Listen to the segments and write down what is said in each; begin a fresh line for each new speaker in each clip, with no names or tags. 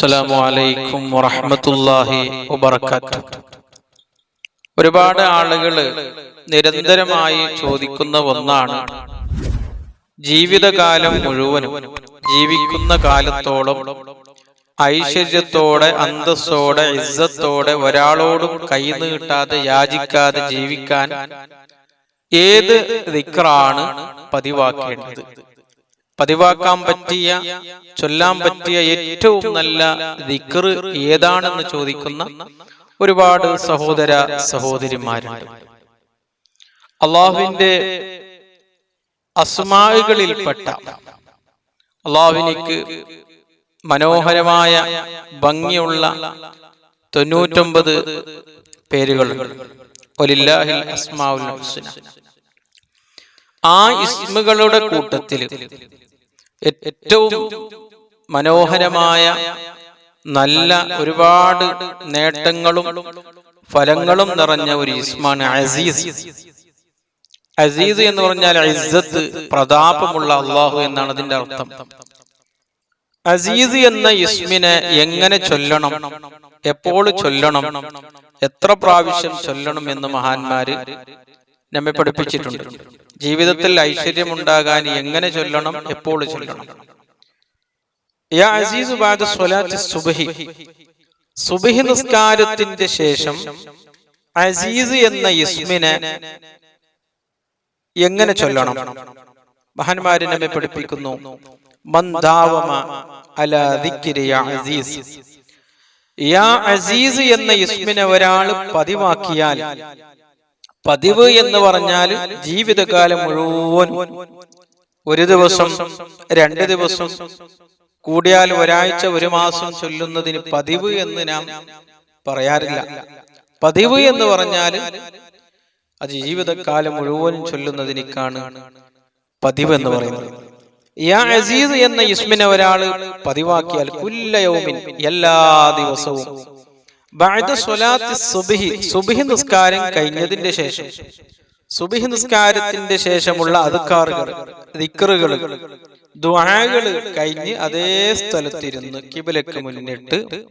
അസ്സലാമു അലൈക്കും വറഹ്മത്തുള്ളാഹി വബറകാതുഹു ഒരുപാട് ആളുകൾ നിരന്തരമായി ചോദിക്കുന്ന ഒന്നാണ് ജീവിതകാലം മുഴുവനും ജീവിക്കുന്ന കാലത്തോളം ഐശ്വര്യത്തോടെ അന്തസ്സോടെ ഇസ്സത്തോടെ ഒരാളോടും കൈനീട്ടാതെ യാചിക്കാതെ ജീവിക്കാൻ ഏത് ദിക്റാണ് പതിവാക്കേണ്ടത്? പതിവാക്കാൻ പറ്റിയ ചൊല്ലാൻ പറ്റിയ ഏറ്റവും നല്ല ദിക്കർ ഏതാണെന്ന് ചോദിക്കുന്ന ഒരുപാട് സഹോദര സഹോദരിമാരുണ്ട്. അള്ളാഹുവിന്റെ അസ്മാകളിൽപ്പെട്ട അള്ളാഹുവിനിക്ക് മനോഹരമായ ഭംഗിയുള്ള തൊണ്ണൂറ്റൊമ്പത് പേരുകളുണ്ട്. ആ ഇസ്മുകളുടെ കൂട്ടത്തിൽ ഏറ്റവും മനോഹരമായ നല്ല ഒരുപാട് നേട്ടങ്ങളും ഫലങ്ങളും നിറഞ്ഞ ഒരു ഇസ്മാണ് അസീസ്. അസീസ് എന്ന് പറഞ്ഞാൽ ഇസ്സത്ത് പ്രതാപമുള്ള അള്ളാഹു എന്നാണ് അതിന്റെ അർത്ഥം. അസീസ് എന്ന ഇസ്മിനെ എങ്ങനെ ചൊല്ലണം? എപ്പോൾ ചൊല്ലണം? എത്ര പ്രാവശ്യം ചൊല്ലണം എന്ന് മഹാന്മാര് നമ്മെ പഠിപ്പിച്ചിട്ടുണ്ട്. ജീവിതത്തിൽ ഐശ്വര്യമുണ്ടാകാൻ എങ്ങനെ ചൊല്ലണം എപ്പോൾ ചൊല്ലണം. യാ അസീസ് ബാദ സ്വലാത്തി സുബഹി. സുബഹി. നിസ്കാരത്തിന്റെ ശേഷം അസീസ് എന്ന ഇസ്മിനെ എങ്ങനെ ചൊല്ലണം? മഹാന്മാരെ നമ്മെ പഠിപ്പിക്കുന്നു. അസീസ്. യാ അസീസ് എന്ന ഇസ്മിനെ ഒരാൾ പതിവാക്കിയാൽ പതിവ് എന്ന് പറഞ്ഞാൽ ജീവിതകാലം മുഴുവൻ ഒരു ദിവസം രണ്ട് ദിവസം കൂടിയാൽ ഒരാഴ്ച ഒരു മാസം ചൊല്ലുന്നതിന് പതിവ് എന്ന് നാം പറയാറില്ല. പതിവ് എന്ന് പറഞ്ഞാൽ അത് ജീവിതകാലം മുഴുവൻ ചൊല്ലുന്നതിനേക്കാണ് പതിവ് എന്ന് പറയുന്നത്. യാ അസീസ് എന്ന ഇസ്മിനെ ഒരാൾ പതിവാക്കിയാൽ കുല്ലയൗമിൻ എല്ലാ ദിവസവും സുബ്ഹി. സുബ്ഹി. നിസ്കാരം കഴിഞ്ഞതിന്റെ ശേഷം. സുബിഹി നിസ്കാരത്തിന്റെ ശേഷമുള്ള അതുക്കാറുകൾ ദിക്റുകൾ ദുആകൾ കഴിഞ്ഞ് അതേ സ്ഥലത്തിരുന്ന് കിബിലക്ക് മുന്നിട്ട്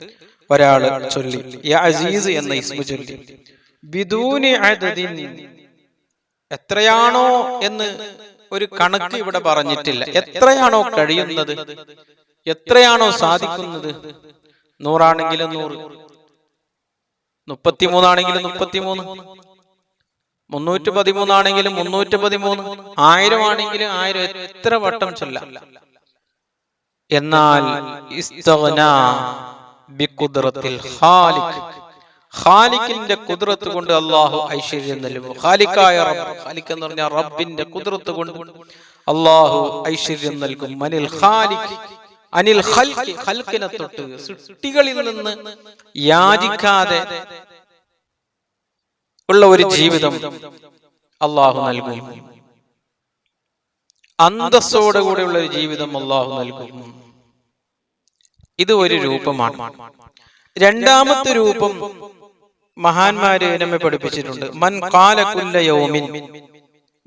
ഒരാൾ ചൊല്ലി. യാ അസീസ് എന്ന ഇസ്മു ചൊല്ലി. ബിദൂനി അദദിൻ എത്രയാണോ എന്ന് ഒരു കണക്ക് ഇവിടെ പറഞ്ഞിട്ടില്ല. എത്രയാണോ കഴിയുന്നത്? എത്രയാണോ സാധിക്കുന്നത്? നൂറാണെങ്കിലും നൂറ്. മുപ്പത്തിമൂന്നാണെങ്കിലും മുപ്പത്തിമൂന്ന്. മുന്നൂറ്റി പതിമൂന്നാണെങ്കിലും മുന്നൂറ്റി പതിമൂന്ന് ആയിരം ആണെങ്കിലും ആയിരം. എത്ര വട്ടം ചൊല്ല. എന്നാൽ ഖാലിഖ്. ഖാലിക്കിന്റെ കുതിരത്ത് കൊണ്ട് അള്ളാഹു ഐശ്വര്യം നൽകും ഖാലിക്കായ റബ്ബ്. ഖാലിക്ക് എന്ന് പറഞ്ഞാൽ റബ്ബിന്റെ കുതിരത്ത് കൊണ്ട് അള്ളാഹു ഐശ്വര്യം നൽകും. മനിൽ ഖാലിഖ്. അനിൽ ഖൽഖിനെ തൊട്ട് സൃഷ്ടികളിൽ നിന്ന് യാചിക്കാതെ ഉള്ള ഒരു ജീവിതം അള്ളാഹു നൽകും. അന്തസ്സോടെ കൂടെയുള്ള ഒരു ജീവിതം അള്ളാഹു നൽകും. ഇത് ഒരു രൂപമാണ്. രണ്ടാമത്തെ രൂപം മഹാന്മാര് നമ്മെ പഠിപ്പിച്ചിട്ടുണ്ട്. മൻ കാല കുല്ല യൗമിൻ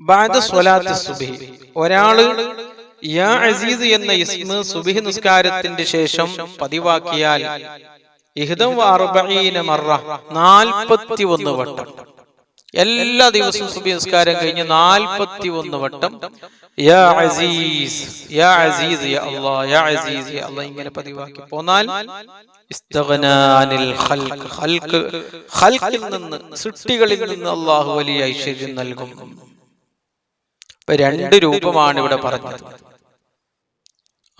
ബഅദ സ്വലാത്തി സുബ്ഹി. ഒരാൾ യാ അസീസ് എന്ന ഇസ്മ സുബിഹ് നിസ്കാരത്തിന്റെ ശേഷം പതിവാക്കിയാൽ ഇഹിതം അർബഈന മറ 41 വട്ടം. എല്ലാ ദിവസവും സുബി നിസ്കാരം കഴിഞ്ഞ് 41 വട്ടം. യാ അസീസ് യാ അസീസ് യാ അല്ലാഹ് യാ അസീസ് യാ അല്ലാഹ് ഇങ്ങനെ പതിവാക്കി പോന്നാൽ ഖൽഖിൽ നിന്ന് സൃഷ്ടികളിൽ നിന്ന് അള്ളാഹു വലിയ ഐശ്വര്യം നൽകും. രണ്ട് രൂപമാണ് ഇവിടെ പറഞ്ഞത്.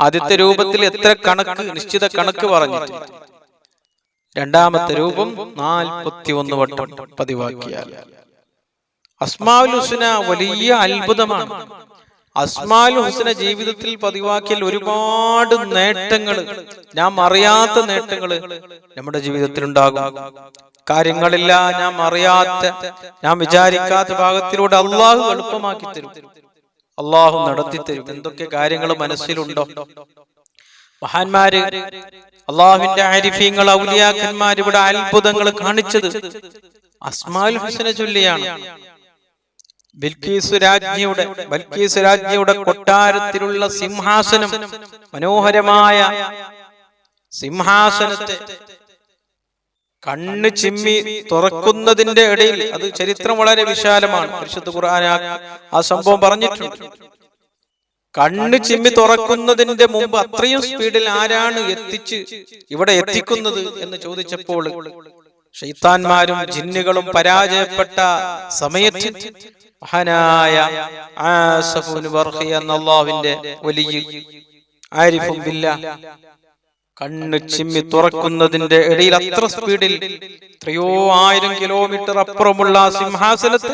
ആദ്യത്തെ രൂപത്തിൽ എത്ര കണക്ക് നിശ്ചിത കണക്ക് പറഞ്ഞു? രണ്ടാമത്തെ രൂപം നാൽപ്പത്തി ഒന്ന് വട്ടം പതിവാക്കിയാൽ. അസ്മാവുൽ ഹുസ്ന വലിയ അത്ഭുതമാണ്. അസ്മാൽ ഹുസ്ന ജീവിതത്തിൽ പതിവാക്കിയാൽ ഒരുപാട് നേട്ടങ്ങൾ ഞാൻ അറിയാത്ത നേട്ടങ്ങൾ നമ്മുടെ ജീവിതത്തിൽ ഉണ്ടാകും കാര്യങ്ങളെല്ലാം ഞാൻ അറിയാത്ത ഞാൻ വിചാരിക്കാത്ത ഭാഗത്തിലൂടെ അള്ളാഹു എളുപ്പമാക്കി തരും. അള്ളാഹു നടത്തി തരും. എന്തൊക്കെ കാര്യങ്ങൾ മനസ്സിലുണ്ടോ? മഹാന്മാര് അള്ളാഹുവിന്റെ ആരിഫ്യങ്ങൾ ഔലിയാക്കന്മാർ ഇവിടെ അത്ഭുതങ്ങൾ കാണിച്ചത് അസ്മാൽ ഹുസന ചൊല്ലിയാണ്. ബിൽക്കീസ് രാജ്ഞിയുടെ ബൽക്കീസ് രാജ്ഞിയുടെ കൊട്ടാരത്തിലുള്ള സിംഹാസനം മനോഹരമായ സിംഹാസനത്തെ കണ്ണ് ചിമ്മി തുറക്കുന്നതിന്റെ ഇടയിൽ അത് ചരിത്രം വളരെ വിശാലമാണ്. പരിശുദ്ധ ഖുർആൻ ആ- സംഭവം പറഞ്ഞിട്ടുണ്ട്. കണ്ണ് ചിമ്മി തുറക്കുന്നതിന്റെ മുമ്പ് അത്രയും സ്പീഡിൽ ആരാണ് എത്തിച്ച് ഇവിടെ എത്തിക്കുന്നത് എന്ന് ചോദിച്ചപ്പോൾ ഷെയ്ത്താന്മാരും ജിന്നുകളും പരാജയപ്പെട്ട സമയത്ത് മഹാനായ ആസഫുൻ എന്ന അള്ളാഹുവിന്റെ വലിയ ആരിഫും ബില്ല കണ്ണ് ചിമ്മി തുറക്കുന്നതിന്റെ ഇടയിൽ അത്ര സ്പീഡിൽ എത്രയോ ആയിരം കിലോമീറ്റർ അപ്പുറമുള്ള സിംഹാസനത്ത്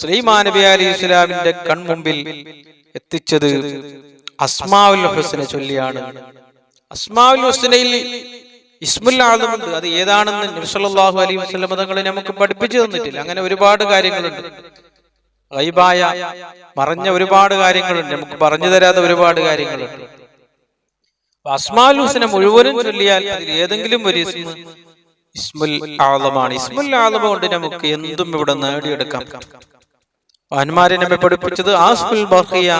ശ്രീമാൻ നബി അലി ഇസ്ലാമിന്റെ കൺമുമ്പിൽ എത്തിച്ചത് അസ്മാവുൽ ഹുസനെ ചൊല്ലിയാണ്. അസ്മാവുൽ ഹുസനയിൽ ഇസ്മുൽ ആദമുണ്ട് അത് ഏതാണെന്ന് നബിസല്ലാഹു അലൈഹി വസ്ലം തങ്ങളെ നമുക്ക് പഠിപ്പിച്ചു തന്നിട്ടില്ല. അങ്ങനെ ഒരുപാട് കാര്യങ്ങളുണ്ട്. റൈബായ മറഞ്ഞ ഒരുപാട് കാര്യങ്ങളുണ്ട്. നമുക്ക് പറഞ്ഞു തരാത്ത ഒരുപാട് കാര്യങ്ങളുണ്ട്. അസ്മാൽ ഹുസനെ മുഴുവനും ചൊല്ലിയാൽ അതിൽ ഏതെങ്കിലും ഒരു ഇസ്മ ഇസ്മുൽ ആലമാണ്. ഇസ്മുൽ ആലമ കൊണ്ട് നമുക്ക് എന്തും ഇവിടെ നേടിയെടുക്കാം. വന്മാരെ നമ്മെ പഠിപ്പിച്ചത് ആസ്മുൽ ബഹിയ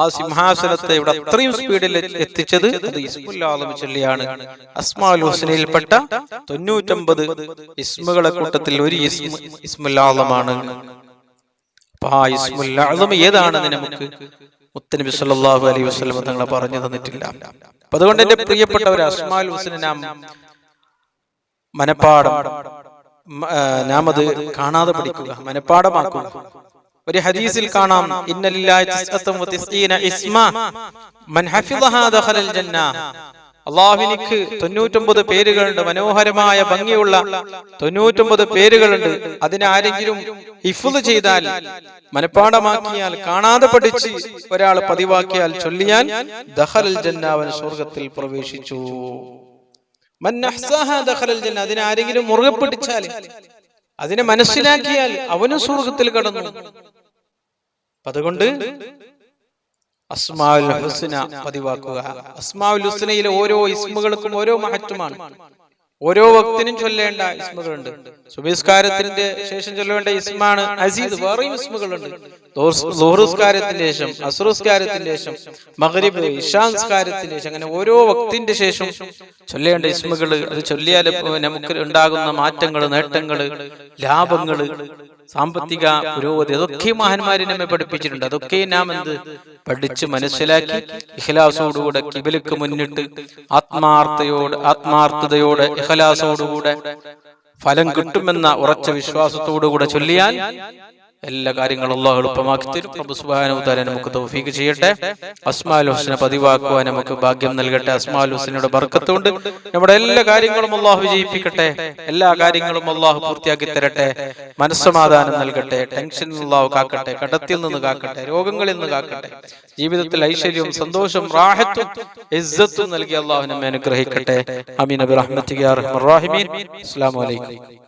ആ സിംഹാസനത്തെ ഇവിടെ അത്രയും സ്പീഡിൽ എത്തിച്ചത് അത് ഇസ്മുൽ ആലം ചൊല്ലിയാണ്. അസ്മാൽ ഹുസനയിൽപ്പെട്ട തൊണ്ണൂറ്റൊമ്പത് ഇസ്മുകളെ കൂട്ടത്തിൽ ഒരു ഇസ്മു ഇസ്മുൽ ആലമാണ്. അപ്പൊ ആ ഇസ്മുൽ ആലം ഏതാണെന്ന് നമുക്ക് മുത്തനബി സല്ലല്ലാഹു അലൈഹി വസല്ലം തങ്ങളെ പറഞ്ഞു തന്നിട്ടില്ല. അപ്പൊ അതുകൊണ്ട് എന്റെ പ്രിയപ്പെട്ടവർ അസ്മാൽ ഹുസനെ നാം മനപ്പാടം നാം അത് കാണാതെ പഠിക്കുക മനപ്പാടമാക്കുക ഒരു ഹദീസിൽ കാണാം ഇന്നലില്ലാഹി അള്ളാഹുവിനിക്ക് തൊണ്ണൂറ്റൊമ്പത് പേരുകളുണ്ട് മനോഹരമായ ഭംഗിയുള്ള തൊണ്ണൂറ്റൊമ്പത് പേരുകളുണ്ട്. അതിനാരെങ്കിലും ഇഫുദ് ചെയ്താൽ മനഃപ്പാടമാക്കിയാൽ കാണാതെ പഠിച്ച് ഒരാൾ പതിവാക്കിയാൽ ചൊല്ലിയാൽ ദഹൽ ജന്നാവൻ സ്വർഗത്തിൽ പ്രവേശിച്ചു. അതിനാരെങ്കിലും മുറുകെ പിടിച്ചാൽ അതിനെ മനസ്സിലാക്കിയാൽ അവനും സ്വർഗത്തിൽ കടന്നു. അതുകൊണ്ട് അസ്മാഉൽ ഹുസ്ന പതിവാക്കുക. അസ്മാഉൽ ഹുസ്നയിലെ ഓരോ ഇസ്മുകൾക്കും ഓരോ മഹത്വമാണ്. ഓരോ വക്തിനും ചൊല്ലേണ്ട ഇസ്മുകളുണ്ട്. സുബിസ്കാരത്തിന്റെ ശേഷം ചൊല്ലേണ്ട ഇസ്മാണ് അസീദ് വേറെയും ഇസ്മുകളുണ്ട്. ലോഹറുസ്കാരത്തിന്റെ ശേഷം അസുറുസ്കാരത്തിന് ശേഷം മഗ്രിബ് ഇഷാൻസ്കാരത്തിന്റെ ശേഷം അങ്ങനെ ഓരോ വക്തിന്റെ ശേഷം ചൊല്ലേണ്ട ഇസ്മുകൾ അത് ചൊല്ലിയാൽ നമുക്ക് ഉണ്ടാകുന്ന മാറ്റങ്ങൾ നേട്ടങ്ങൾ ലാഭങ്ങൾ സാമ്പത്തിക പുരോഗതി അതൊക്കെ മഹാന്മാരെ നമ്മെ പഠിപ്പിച്ചിട്ടുണ്ട്. അതൊക്കെ നാം എന്ത് പഠിച്ച് മനസ്സിലാക്കി ഇഹ്ലാസോടുകൂടെ കിബിലക്ക് മുന്നിട്ട് ആത്മാർത്ഥയോട് ആത്മാർത്ഥതയോടെ ഇഹ്ലാസോടുകൂടെ ഫലം കിട്ടുമെന്ന ഉറച്ച വിശ്വാസത്തോടുകൂടെ ചൊല്ലിയാൽ എല്ലാ കാര്യങ്ങളും അള്ളാഹു എളുപ്പമാക്കി തരും. പ്രഭു സുബ്ഹാനഹു തആല നമുക്ക് തോഫീക്ക് ചെയ്യട്ടെ. അസ്മാൽ ഹുസ്ന പതിവാക്കുവാൻ നമുക്ക് ഭാഗ്യം നൽകട്ടെ. അസ്മാൽ ഹുസ്നയുടെ ബർക്കത്തുകൊണ്ട് നമ്മുടെ എല്ലാ കാര്യങ്ങളും അള്ളാഹു വിജയിപ്പിക്കട്ടെ. എല്ലാ കാര്യങ്ങളും അള്ളാഹു പൂർത്തിയാക്കി തരട്ടെ. മനസ്സമാധാനം നൽകട്ടെ. ടെൻഷൻ അള്ളാഹു കാക്കട്ടെ. കടത്തിൽ നിന്ന് കാക്കട്ടെ. രോഗങ്ങളിൽ നിന്ന് കാക്കട്ടെ. ജീവിതത്തിൽ ഐശ്വര്യവും സന്തോഷവും റാഹത്തും ഇസ്സത്തും നൽകി അള്ളാഹു നമ്മെ അനുഗ്രഹിക്കട്ടെ. അമീൻ. അബി റഹ്മത്തിക അസ്സലാമു അലൈക്കും.